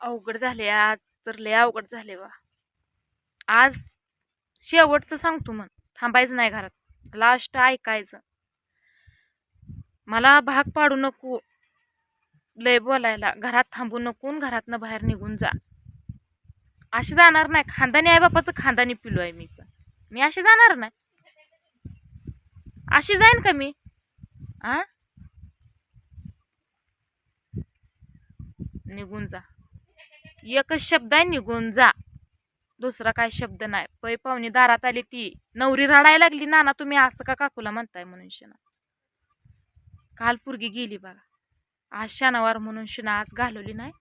अवघड झाले आज तर लय अवघड झाले बा. आज शेवटचं सांगतो मग थांबायचं नाही घरात. लास्ट ऐकायचं. मला भाग पाडू नको. लय बोलायला घरात थांबू नको आणि घरातनं बाहेर निघून जा. अशी जाणार नाही. खानदानी आहे बापाचं खानदानी पिलो आहे मी पण. मी अशी जाणार नाही. अशी जाईन का मी? आ? निघून जा. एकच शब्द आहे निघून जा. दुसरा काय शब्द नाही. पै पाहुणी दारात आली ती. नवरी रडायला लागली नाना तुम्ही असं का काकूला म्हणताय? म्हणून शिना. काल पुरगी गेली बघा. आज शनिवार म्हणून शिना आज घालवली नाही.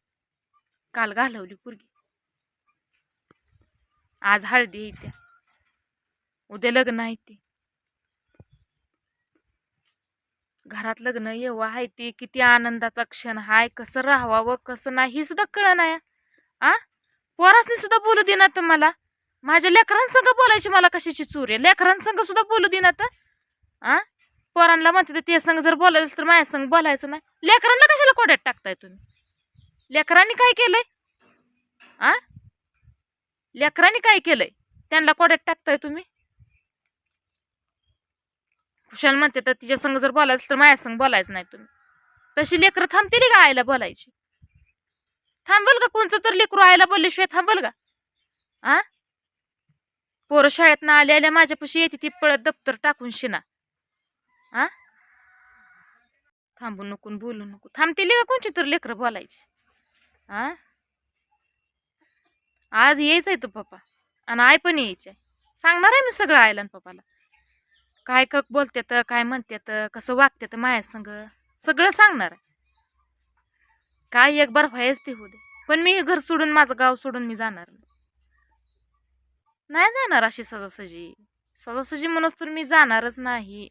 काल घालवली पुरगी. आज हळदी आहे त्या उद्या लग्न आहे ते घरात लग्न येवा आहे ते किती आनंदाचा क्षण. हाय कसं राहावं कसं नाही हे सुद्धा कळ नाही आ? पोरासनी सुद्धा बोलू देणार तर मला. माझ्या लेकरांसंग बोलायची मला कशाची चूर आहे? लेकरांसंग सुद्धा बोलू देणार तर. आ? पोरांना म्हणते तर ते संग जर बोलायचं तर माझ्या संग बोलायचं नाही. लेकरांना कशाला कोड्यात टाकताय तुम्ही? लेकरांनी काय केलंय? आ? लेकरांनी काय केलंय? त्यांना कोड्यात टाकताय तुम्ही? खुशाल म्हणते तर तिच्या संग जर बोलायचं तर माझ्या संग बोलायचं नाही तुम्ही. तशी लेकरं थांबतील का आईला बोलायची? थांबल का कोणचं तर लेकरू आईला बोलल्याशिवाय थांबल का? आ? पोरं शाळेत आल्या आल्या माझ्यापाशी येते ती पळत दप्तर टाकून शिना. आ? थांबू नको न बोलू नको. थांबतील का कोणची तर लेकरं बोलायची? आ? आज यायचंय तू पप्पा. आणि आय पण यायची सांगणार आहे मी सगळं आयला आणि पप्पाला. काय क बोलतात काय म्हणतात कसं वागतात माझ्या संग? सगळं सांगणार आहे. काय एक बार व्हायच ते होऊ दे. पण मी घर सोडून माझं गाव सोडून मी जाणार नाही. जाणार अशी सजासजी. सजासजी म्हणून तर मी जाणारच नाही.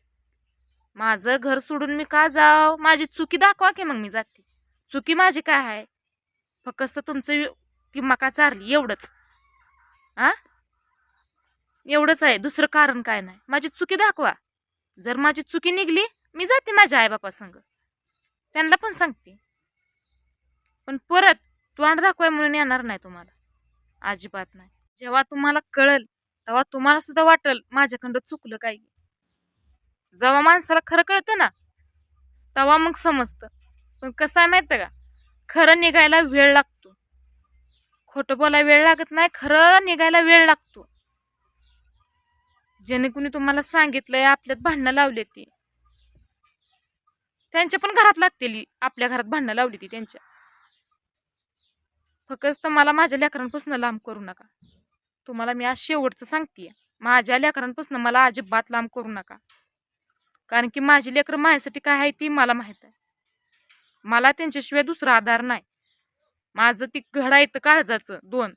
माझं घर सोडून मी का जाव माझी चुकी दाखवा की मग मी जाते. चुकी माझी काय आहे? फक्त तुमचं ती मका चारली एवढंच. आ? एवढंच आहे. दुसरं कारण काय नाही. माझी चुकी दाखवा. जर माझी चुकी निघली मी जाते माझ्या आईबापा संग. त्यांना पण सांगते. पण परत तोंड दाखवाय म्हणून येणार नाही तुम्हाला. अजिबात नाही. जेव्हा तुम्हाला कळल तेव्हा तुम्हाला सुद्धा वाटल माझ्याकडं चुकलं काय. जेव्हा माणसाला खरं कळतं ना तेव्हा मग समजतं. पण कसं आहे माहितं का? खरं निघायला वेळ लागतो. खोटं बोलायला वेळ लागत नाही खरं निघायला वेळ लागतो. ज्याने कुणी तुम्हाला सांगितलंय आपल्यात भांडणं लावले ती. त्यांच्या पण घरात लागतेली आपल्या घरात भांडणं लावली ती त्यांच्या. फक्त मला माझ्या लेकरांपासून लांब करू नका. तुम्हाला मी आज शेवटचं सांगते माझ्या लेकरांपासून मला अजिबात लांब करू नका. कारण की माझी लेकरं माझ्यासाठी काय आहे ती मला माहीत आहे. मला त्यांच्याशिवाय दुसरा आधार नाही. माझं ती घडा येतं काळजाचं दोन.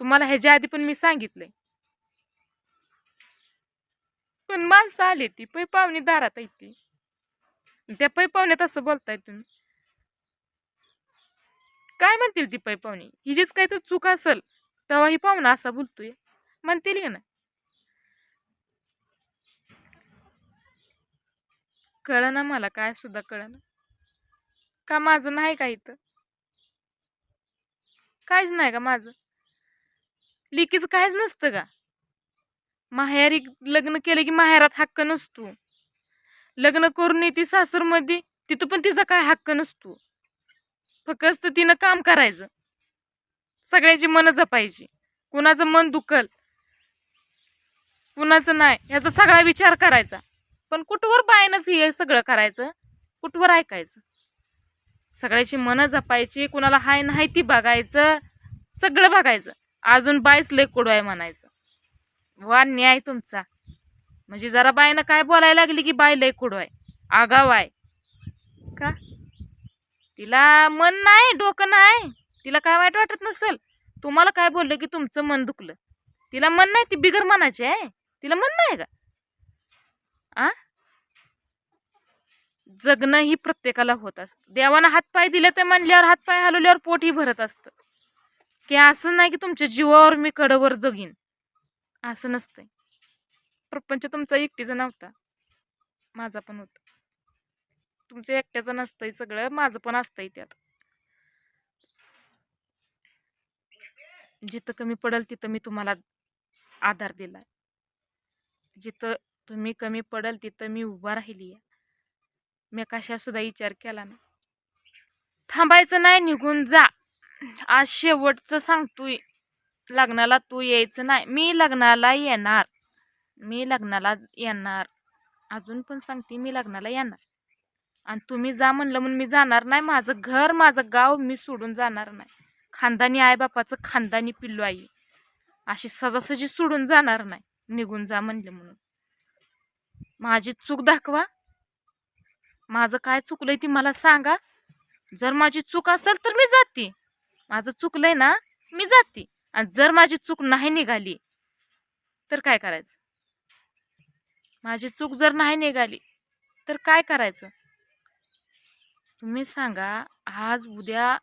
तुम्हाला ह्याच्या आधी पण मी सांगितलंय. पण माणसं आली ती पै पाहुणी दारात येते त्या पै पाहुण्यात असं बोलताय तुम्ही. काय म्हणतील ती पै पाहुणी? हिचीच काही तर चूक असेल तेव्हा ही पाहुणा असा बोलतोय. म्हणतील का नाही कळ ना मला काय सुद्धा कळ ना का माझं नाही का इथं? काहीच नाही का माझं? लिकीचं काहीच नसतं का? माहेरी लग्न केलं की माहेरात हक्क नसतो. लग्न करून येते सासरमध्ये तिथं पण तिचा काय हक्क नसतो. फक्त तिनं काम करायचं. सगळ्यांची मनं जपायची. कुणाचं मन दुखल कुणाचं नाही ह्याचा सगळा विचार करायचा. पण कुठवर बायनच हे सगळं करायचं? कुठवर ऐकायचं? सगळ्याची मनं जपायची कुणाला हाय नाही ती बघायचं सगळं बघायचं. अजून बायच लय कुडू आहे म्हणायचं. वा न्याय तुमचा. म्हणजे जरा बायनं काय बोलायला लागली की बाय लय कुडू आहे? आगाव आहे. तिला मन नाही डोकं नाही. तिला काय वाईट वाटत नसेल. तुम्हाला काय बोललं की तुमचं मन दुखलं? तिला मन नाही ती बिगर मनाची आहे. तिला मन नाही का? आ? जगणं ही प्रत्येकाला होत असतं. देवानं हातपाय दिले तर म्हणल्यावर हातपाय हलवल्यावर पोटही भरत असतं. की असं नाही की तुमच्या जीवावर मी कडवर जगीन. असं नसतंय. प्रपंच तुमचा एकटीचा नव्हता. माझा पण होता. तुमचं एकट्याचं नसतंय सगळं माझं पण असतंय त्यात. जिथं कमी पडेल तिथं मी तुम्हाला आधार दिला जिथं तुम्ही कमी पडेल तिथं मी उभा राहिली मी कशा सुद्धा विचार केला ना थांबायचं नाही निघून जा. आज शेवटचं सांगतोय. लग्नाला तू यायचं नाही. मी लग्नाला येणार. मी लग्नाला येणार. अजून पण सांगते मी लग्नाला येणार. आणि तुम्ही जा म्हणलं म्हणून मी जाणार नाही. माझं घर माझं गाव मी सोडून जाणार नाही. खानदानी आईबापाचं खानदानी पिल्लू आई. अशी सजासजी सोडून जाणार नाही. निघून जा म्हणले म्हणून. माझी चूक दाखवा. माझं काय चुकलंय ती मला सांगा. जर माझी चूक असेल तर मी जाते. माझं चुकलंय ना मी जाते. आणि जर माझी चूक नाही निघाली तर काय करायचं? माझी चूक जर नाही निघाली तर काय करायचं? तुम्ही सांगा आज उद्या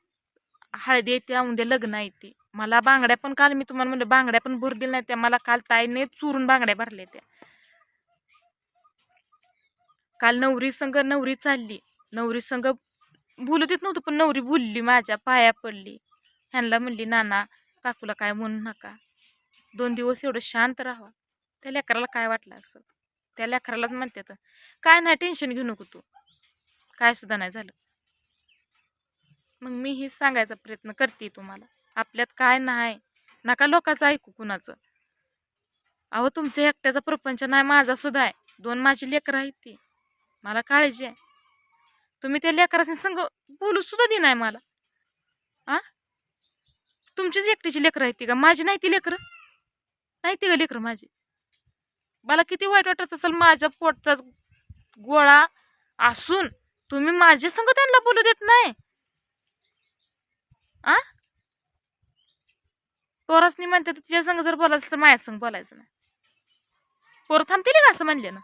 हळदी येते उद्या लग्न येते मला बांगड्या पण काल मी तुम्हाला म्हणलं बांगड्या पण भर दिल्या नाही त्या. मला काल ताईने चुरून बांगड्या भरल्या त्या. काल नवरी संग नवरी चालली. नवरी संग बोलत येत नव्हतं पण नवरी बोलली माझ्या पाया पडली. ह्यांना म्हणली नाना काकूला काय म्हणू नका. दोन दिवस एवढं शांत राहावा. त्या लेकराला काय वाटलं असं त्या लेकरालाच म्हणते तर काय नाही टेन्शन घेऊ नको तू. काय सुद्धा नाही झालं. मग मी हेच सांगायचा प्रयत्न करते तुम्हाला. आपल्यात काय नाही. नका लोकांचं ऐकू कुणाचं. अहो तुमचं एकट्याचा प्रपंच नाही माझा सुद्धा आहे. दोन माझी लेकरं आहेत ती. मला काळजी आहे. तुम्ही त्या लेकरांनी संग बोलू सुद्धा दे नाही मला. आ? तुमचीच एकटीची लेकरं आहेत ती का? माझी नाही ती लेकरं? नाही ती का लेकरं माझी? मला किती वाईट वाटत असेल माझ्या पोटचा गोळा असून तुम्ही माझ्या संग त्यांना बोलू देत नाही. आ? पोरासनी म्हणते तर तिच्या संग जर बोलायचं तर माझ्या संग बोलायचं ना पोरं थांबतील का असं म्हणले ना?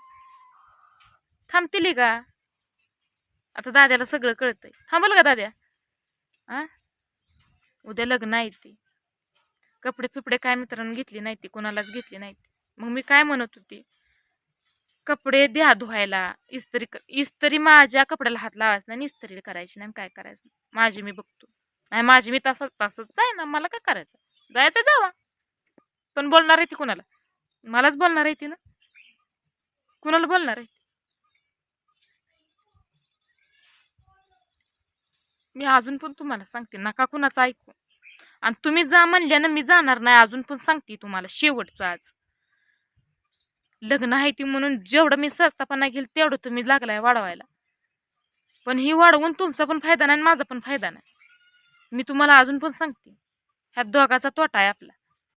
थांबतील का? आता दाद्याला सगळं कळतंय. थांबल का दाद्या? आ? उद्या लग्न आहे ते. कपडे फिपडे काय मित्रांनो घेतली नाही ती कोणालाच घेतली नाही मग मी काय म्हणत होती? कपडे द्या धुवायला. इस्त्री क- इस्त्री माझ्या कपड्याला हात लावायचं नाही आणि इस्त्री करायची नाही काय करायचं माझी मी बघतो. नाही माझी मी तसं तसंच जाय ना मला काय करायचं? जायचं जावा पण बोलणार आहे ती कुणाला? मलाच बोलणार आहे ती ना. कुणाला बोलणार आहे? मी अजून पण तुम्हाला सांगते नका कुणाचं ऐकू. आणि तुम्ही जा म्हणल्या ना मी जाणार नाही अजून पण सांगते तुम्हाला शेवटचं आज. लग्न आहे ती म्हणून जेवढं मी सरतापणा घेईल तेवढं तुम्ही लागलाय वाढवायला. पण ही वाढवून तुमचा पण फायदा नाही आणि माझा पण फायदा नाही. मी तुम्हाला अजून पण सांगते. ह्या दोघाचा तोटा आहे आपला.